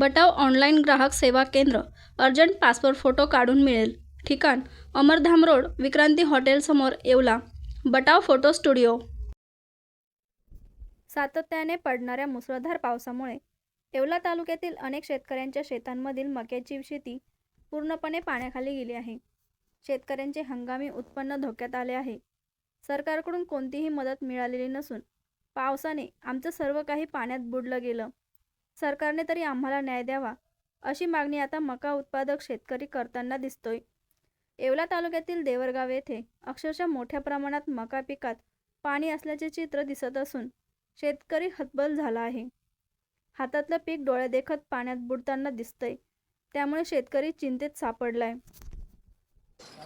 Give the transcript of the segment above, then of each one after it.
बटाव online ग्राहक सेवा केंद्र अर्जंट पासपोर्ट फोटो काढून मिळेल. ठिकाण अमरधाम रोड विक्रांती हॉटेलसमोर येवला. Batav photo studio. सातत्याने पडणाऱ्या मुसळधार पावसामुळे येवला तालुक्यातील अनेक शेतकऱ्यांच्या शेतांमधील मक्याची शेती पूर्णपणे पाण्याखाली गेली आहे. शेतकऱ्यांचे हंगामी उत्पन्न धोक्यात आले आहे. सरकारकडून कोणतीही मदत मिळालेली नसून पावसाने आमचं सर्व काही पाण्यात बुडलं गेलं. सरकारने तरी आम्हाला न्याय द्यावा अशी मागणी आता मका उत्पादक शेतकरी करताना दिसतोय. येवला तालुक्यातील देवरगाव येथे अक्षरशः मोठ्या प्रमाणात मका पिकात पाणी असल्याचे चित्र दिसत असून शेतकरी हतबल झाला आहे. हातातलं पीक डोळे देखत पाण्यात बुडताना दिसतंय. त्यामुळे शेतकरी चिंतेत सापडलाय.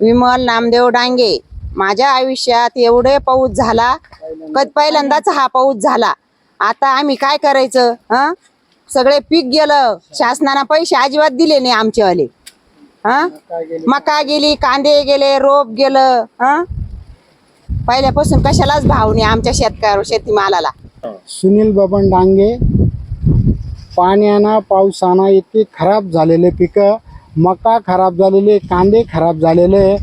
विमल नामदेव डांगे माझ्या आयुष्यात एवढे पाऊस झाला कधी पहिल्यांदाच हा पाऊस झाला. आता आम्ही काय करायचं हा? सगळे पीक गेलं. शासनानं पैसे अजिबात दिले नाही आमच्यावाले. हा? मका गेली कांदे गेले रोप गेलं. हा? पहिल्यापासून कशालाच भाव नाही आमच्या शेतकऱ्यावर शेतीमालाला. सुनील बबन डांगे पाण्यानं पावसानं इतके खराब झालेले पिकं मका खराब झालेले कांदे खराब झालेले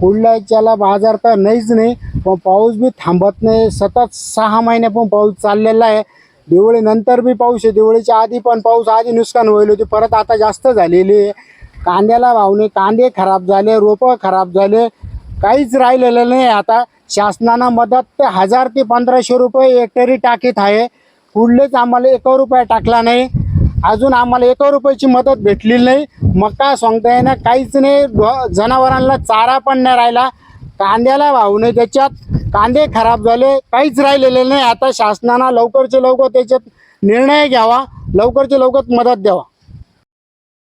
कुठल्याच्याला बाजार तर नाहीच नाही पण पाऊस बी थांबत नाही. सतत सहा महिने पण पाऊस चाललेला आहे. दिवाळीनंतर बी पाऊस आहे. दिवाळीच्या आधी पण पाऊस आधी नुकसान होईल होती. परत आता जास्त झालेली आहे. कांद्याला भावने कांदे खराब झाले रोपं खराब झाले. काहीच राहिलेलं नाही आता. शासनानं मदत ते हजार ते पंधराशे रुपये हेक्टरी टाकीत आहे. कुठलेच आम्हाला एक रुपया टाकला नाही. अजून आम्हाला एक रुपयाची मदत भेटली नाही. मका सांगता येणार काहीच नाही. जनावरांना चारा पण नाही राहिला. कांद्याला भाव नाही. त्याच्यात कांदे खराब झाले काहीच राहिलेले नाही. आता शासनानं लवकरचे लवकर त्याच्यात निर्णय घ्यावा लवकरचे लवकर मदत द्यावा.